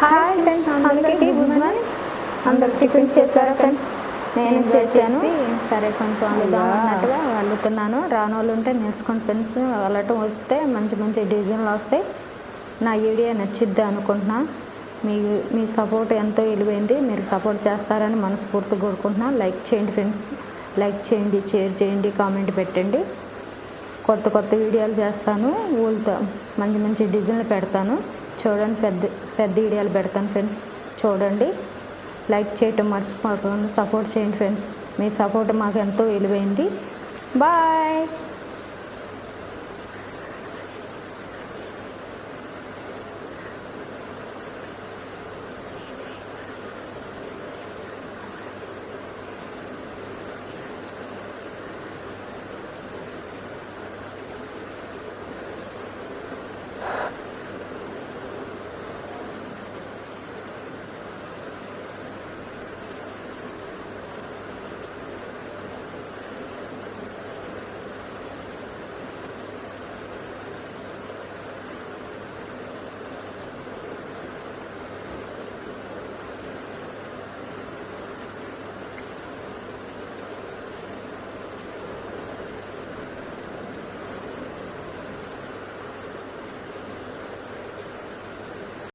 Hi friends అందరికీ good morning. అందరు tiffin చేశారా ఫ్రెండ్స్? నేను చేశాను. సరే కొంచెం అల్లుదాం అన్నట్టుగా అల్లుతున్నాను రాని వాళ్ళు ఉంటే నేర్చుకోండి ఫ్రెండ్స్. అల్లటం వస్తే మంచి మంచి డిజైన్లు వస్తాయి. నా వీడియో నచ్చిద్ది అనుకుంటున్నా. మీ మీ సపోర్ట్ ఎంతో విలువైంది మీరు సపోర్ట్ చేస్తారని మనస్ఫూర్తిగా కోరుకుంటున్నా. లైక్ చేయండి ఫ్రెండ్స్. లైక్ చేయండి షేర్ చేయండి కామెంట్ పెట్టండి. కొత్త కొత్త వీడియోలు చేస్తాను. ఊళ్ళతో మంచి మంచి డిజైన్లు పెడతాను. చూడండి పెద్ద పెద్ద వీడియోలు పెడతాను ఫ్రెండ్స్. చూడండి లైక్ చేయటం మర్చిపోకుండా సపోర్ట్ చేయండి ఫ్రెండ్స్. మీ సపోర్ట్ మాకు ఎంతో విలువైంది. బాయ్!